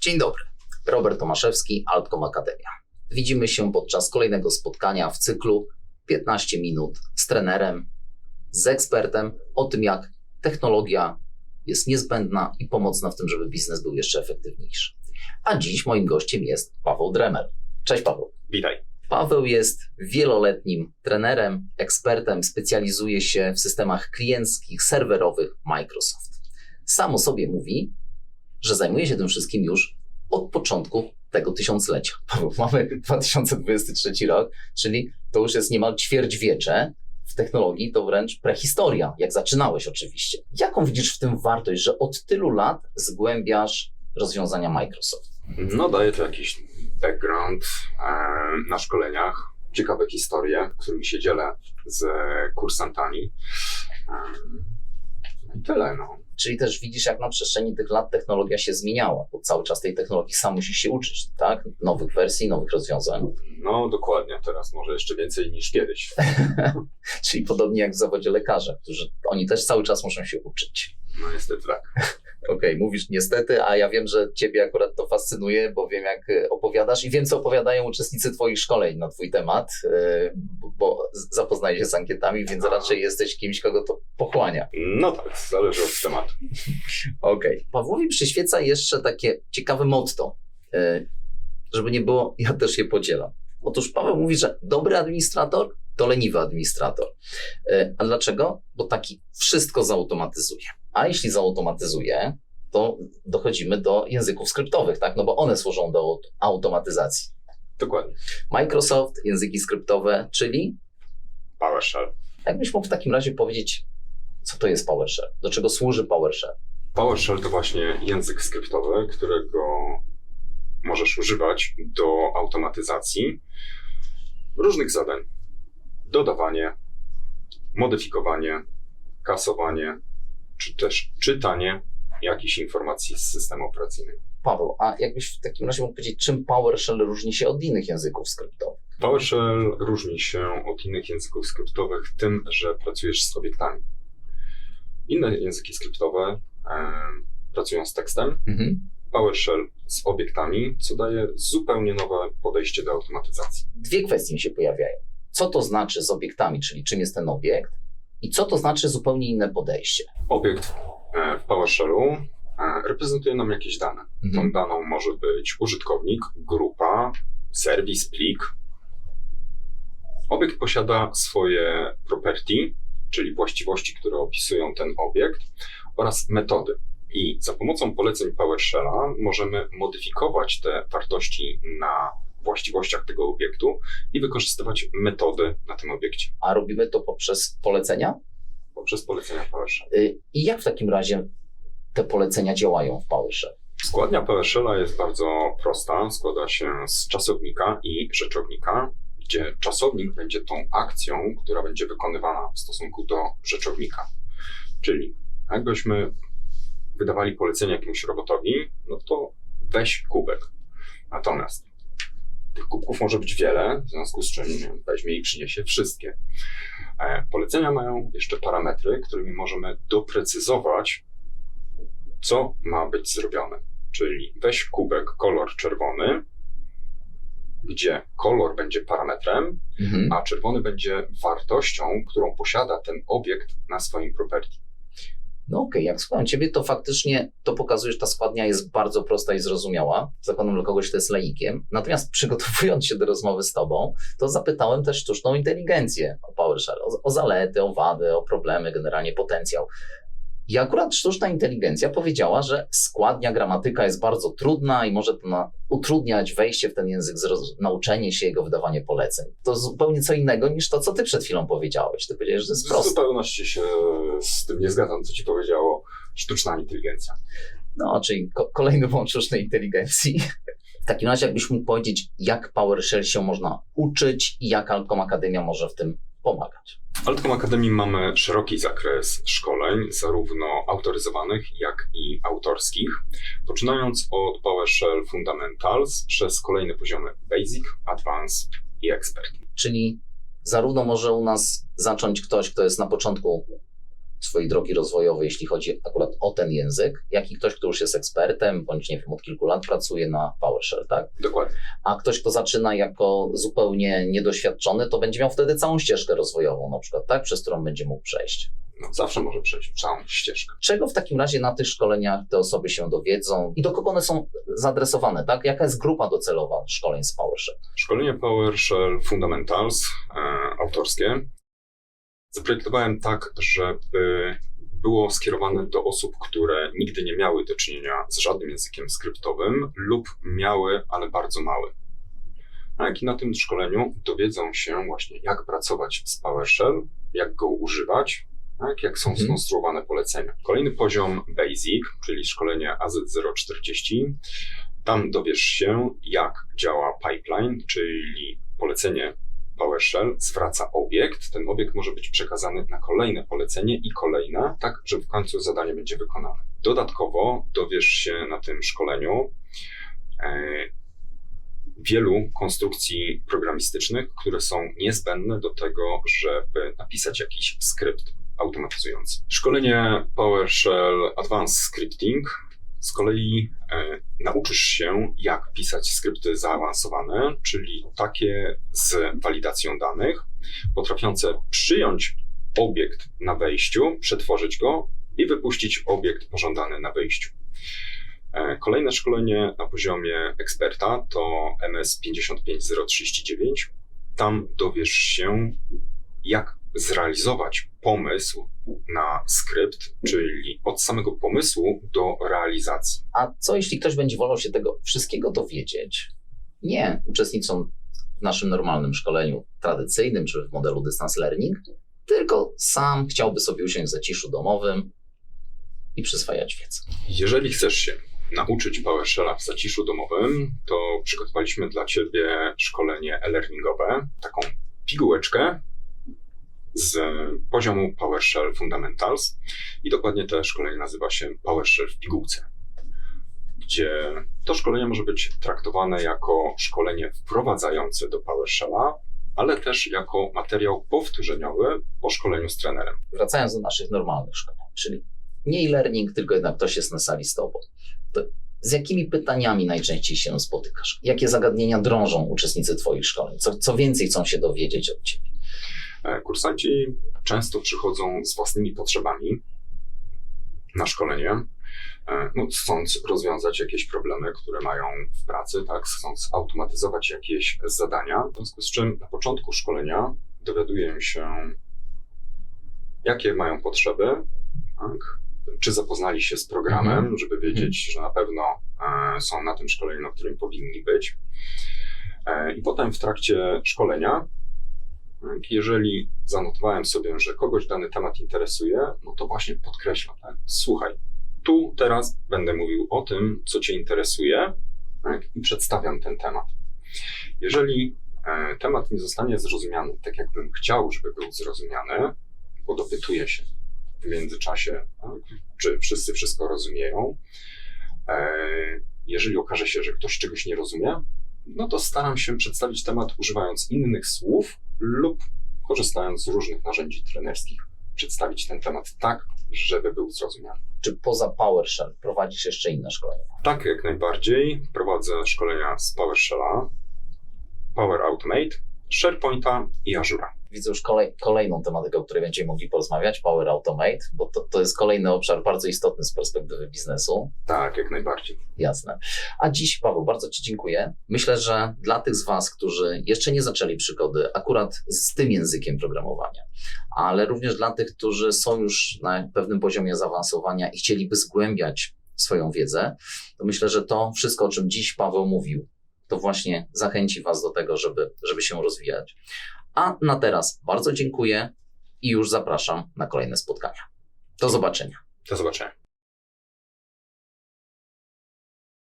Dzień dobry. Robert Tomaszewski, Altcom Akademia. Widzimy się podczas kolejnego spotkania w cyklu 15 minut z trenerem, z ekspertem o tym, jak technologia jest niezbędna i pomocna w tym, żeby biznes był jeszcze efektywniejszy. A dziś moim gościem jest Paweł Dremer. Cześć Paweł. Witaj. Paweł jest wieloletnim trenerem, ekspertem, specjalizuje się w systemach klienckich, serwerowych Microsoft. Sam o sobie mówi, że zajmuje się tym wszystkim już od początku tego tysiąclecia. Mamy 2023 rok, czyli to już jest niemal ćwierćwiecze. W technologii to wręcz prehistoria, jak zaczynałeś oczywiście. Jaką widzisz w tym wartość, że od tylu lat zgłębiasz rozwiązania Microsoft? No daję to jakiś background e, na szkoleniach, ciekawe historie, którymi się dzielę z kursantami. E, I tyle, no. Czyli też widzisz, jak na przestrzeni tych lat technologia się zmieniała, bo cały czas tej technologii sam musisz się uczyć, tak? Nowych wersji, nowych rozwiązań. No dokładnie, teraz może jeszcze więcej niż kiedyś. Czyli podobnie jak w zawodzie lekarza, którzy oni też cały czas muszą się uczyć. No niestety tak. Okej, mówisz niestety, a ja wiem, że ciebie akurat to fascynuje, bo wiem jak e, opowiadasz i wiem co opowiadają uczestnicy twoich szkoleń na twój temat, e, bo z- zapoznaję się z ankietami, więc raczej jesteś kimś, kogo to pochłania. No tak, zależy od tematu. Okej. Pawłowi przyświeca jeszcze takie ciekawe motto, e, żeby nie było, ja też je podzielam. Otóż Paweł mówi, że dobry administrator to leniwy administrator. A dlaczego? Bo taki wszystko zautomatyzuje. A jeśli zautomatyzuje, to dochodzimy do języków skryptowych, tak? No bo one służą do aut- automatyzacji. Dokładnie. Microsoft, języki skryptowe, czyli PowerShell. jakbyś mógł w takim razie powiedzieć, co to jest PowerShell? Do czego służy PowerShell? PowerShell to właśnie język skryptowy, którego możesz używać do automatyzacji różnych zadań. Dodawanie, modyfikowanie, kasowanie, czy też czytanie jakichś informacji z systemu operacyjnego. Paweł, a jakbyś w takim razie mógł powiedzieć, czym PowerShell różni się od innych języków skryptowych? PowerShell różni się od innych języków skryptowych tym, że pracujesz z obiektami. Inne języki skryptowe e, pracują z tekstem, Mhm. PowerShell z obiektami, co daje zupełnie nowe podejście do automatyzacji. Dwie kwestie mi się pojawiają. Co to znaczy z obiektami, czyli czym jest ten obiekt? I co to znaczy zupełnie inne podejście? Obiekt e, w PowerShellu e, reprezentuje nam jakieś dane. Mhm. Tą daną może być użytkownik, grupa, serwis, plik. Obiekt posiada swoje property, czyli właściwości, które opisują ten obiekt, oraz metody. I za pomocą poleceń PowerShella możemy modyfikować te wartości na właściwościach tego obiektu i wykorzystywać metody na tym obiekcie A robimy to poprzez polecenia? poprzez polecenia PowerShell. Y, I jak w takim razie te polecenia działają w PowerShell? Składnia PowerShella jest bardzo prosta. Składa się z czasownika i rzeczownika, gdzie czasownik będzie tą akcją, która będzie wykonywana w stosunku do rzeczownika. Czyli jakbyśmy wydawali polecenie jakiemuś robotowi, no to weź kubek. Natomiast tych kubków może być wiele, w związku z czym weźmie i przyniesie wszystkie. E, Polecenia mają jeszcze parametry, którymi możemy doprecyzować, co ma być zrobione. Czyli weź kubek kolor czerwony, gdzie kolor będzie parametrem, Mhm. a czerwony będzie wartością, którą posiada ten obiekt na swoim property. No okej, jak słucham Ciebie, to faktycznie to pokazuje, że ta składnia jest bardzo prosta i zrozumiała. Zakładam dla kogoś, kto jest laikiem. Natomiast przygotowując się do rozmowy z Tobą, to zapytałem też sztuczną inteligencję o PowerShell, o, o zalety, o wady, o problemy, generalnie potencjał. I akurat sztuczna inteligencja powiedziała, że składnia, gramatyka jest bardzo trudna i może to na, utrudniać wejście w ten język, nauczenie się jego, wydawanie poleceń. To zupełnie co innego niż to, co Ty przed chwilą powiedziałeś. Ty powiedziałeś, że to jest W proste. zupełności się z tym nie zgadzam, co ci powiedziało sztuczna inteligencja. No, czyli ko- kolejny błąd sztucznej inteligencji. W takim razie, jakbyś mógł powiedzieć, jak PowerShell się można uczyć i jak Alcom Akademia może w tym pomagać. Altcom Akademii mamy szeroki zakres szkoleń, zarówno autoryzowanych, jak i autorskich, poczynając od PowerShell Fundamentals przez kolejne poziomy Basic, Advanced i Expert. Czyli zarówno może u nas zacząć ktoś, kto jest na początku swojej drogi rozwojowej, jeśli chodzi akurat o ten język, jak i ktoś, kto już jest ekspertem, bądź nie wiem, od kilku lat pracuje na PowerShell, tak? Dokładnie. A ktoś, kto zaczyna jako zupełnie niedoświadczony, to będzie miał wtedy całą ścieżkę rozwojową na przykład, tak? Przez którą będzie mógł przejść. No, zawsze może przejść całą ścieżkę. Czego w takim razie na tych szkoleniach te osoby się dowiedzą i do kogo one są zaadresowane, tak? Jaka jest grupa docelowa szkoleń z PowerShell? Szkolenie PowerShell Fundamentals e, autorskie zaprojektowałem tak, żeby było skierowane do osób, które nigdy nie miały do czynienia z żadnym językiem skryptowym lub miały, ale bardzo mały. Tak, i na tym szkoleniu dowiedzą się właśnie, jak pracować z PowerShell, jak go używać, tak, jak są Mhm. skonstruowane polecenia. Kolejny poziom Basic, czyli szkolenie AZ040. Tam dowiesz się, jak działa pipeline, czyli polecenie PowerShell zwraca obiekt. Ten obiekt może być przekazany na kolejne polecenie i kolejne, tak że w końcu zadanie będzie wykonane. Dodatkowo dowiesz się na tym szkoleniu e, wielu konstrukcji programistycznych, które są niezbędne do tego, żeby napisać jakiś skrypt automatyzujący. Szkolenie PowerShell Advanced Scripting z kolei nauczysz się, jak pisać skrypty zaawansowane, czyli takie z walidacją danych, potrafiące przyjąć obiekt na wejściu, przetworzyć go i wypuścić obiekt pożądany na wyjściu. E, Kolejne szkolenie na poziomie eksperta to MS 55039. Tam dowiesz się, jak zrealizować pomysł na skrypt, czyli od samego pomysłu do realizacji. A co jeśli ktoś będzie wolał się tego wszystkiego dowiedzieć, nie uczestnicząc w naszym normalnym szkoleniu tradycyjnym czy w modelu distance learning, tylko sam chciałby sobie usiąść w zaciszu domowym i przyswajać wiedzę. Jeżeli chcesz się nauczyć PowerShella w zaciszu domowym, to przygotowaliśmy dla Ciebie szkolenie e-learningowe, taką pigułeczkę z poziomu PowerShell Fundamentals i dokładnie to szkolenie nazywa się PowerShell w pigułce, gdzie to szkolenie może być traktowane jako szkolenie wprowadzające do PowerShella, ale też jako materiał powtórzeniowy po szkoleniu z trenerem. Wracając do naszych normalnych szkoleń, czyli nie e-learning, tylko jednak ktoś jest na sali z tobą. To z jakimi pytaniami najczęściej się spotykasz? Jakie zagadnienia drążą uczestnicy Twoich szkoleń? Co, co więcej chcą się dowiedzieć od Ciebie? E, Kursanci często przychodzą z własnymi potrzebami na szkolenie, e, no, chcąc rozwiązać jakieś problemy, które mają w pracy, tak, chcąc automatyzować jakieś zadania. W związku z czym na początku szkolenia dowiaduję się, jakie mają potrzeby, tak, czy zapoznali się z programem, Mhm. żeby wiedzieć, że na pewno e, są na tym szkoleniu, na którym powinni być. I potem w trakcie szkolenia tak, Jeżeli zanotowałem sobie, że kogoś dany temat interesuje, no to właśnie podkreślam, tak? słuchaj, tu teraz będę mówił o tym, co Cię interesuje tak? i przedstawiam ten temat. Jeżeli e, temat nie zostanie zrozumiany tak, jakbym chciał, żeby był zrozumiany, bo dopytuję się w międzyczasie, tak? czy wszyscy wszystko rozumieją, e, jeżeli okaże się, że ktoś czegoś nie rozumie, no to staram się przedstawić temat używając innych słów lub korzystając z różnych narzędzi trenerskich, przedstawić ten temat tak, żeby był zrozumiany. Czy poza PowerShell prowadzisz jeszcze inne szkolenia? Tak, jak najbardziej. Prowadzę szkolenia z PowerShella, Power Automate, SharePointa i Azure'a. Widzę już kolej, kolejną tematykę, o której będziemy mogli porozmawiać, Power Automate, bo to, to jest kolejny obszar bardzo istotny z perspektywy biznesu. Tak, jak najbardziej. Jasne. A dziś, Paweł, bardzo Ci dziękuję. Myślę, że dla tych z Was, którzy jeszcze nie zaczęli przygody akurat z tym językiem programowania, ale również dla tych, którzy są już na pewnym poziomie zaawansowania i chcieliby zgłębiać swoją wiedzę, to myślę, że to wszystko, o czym dziś Paweł mówił, to właśnie zachęci Was do tego, żeby, żeby się rozwijać. A na teraz bardzo dziękuję i już zapraszam na kolejne spotkania. Do zobaczenia. Do zobaczenia.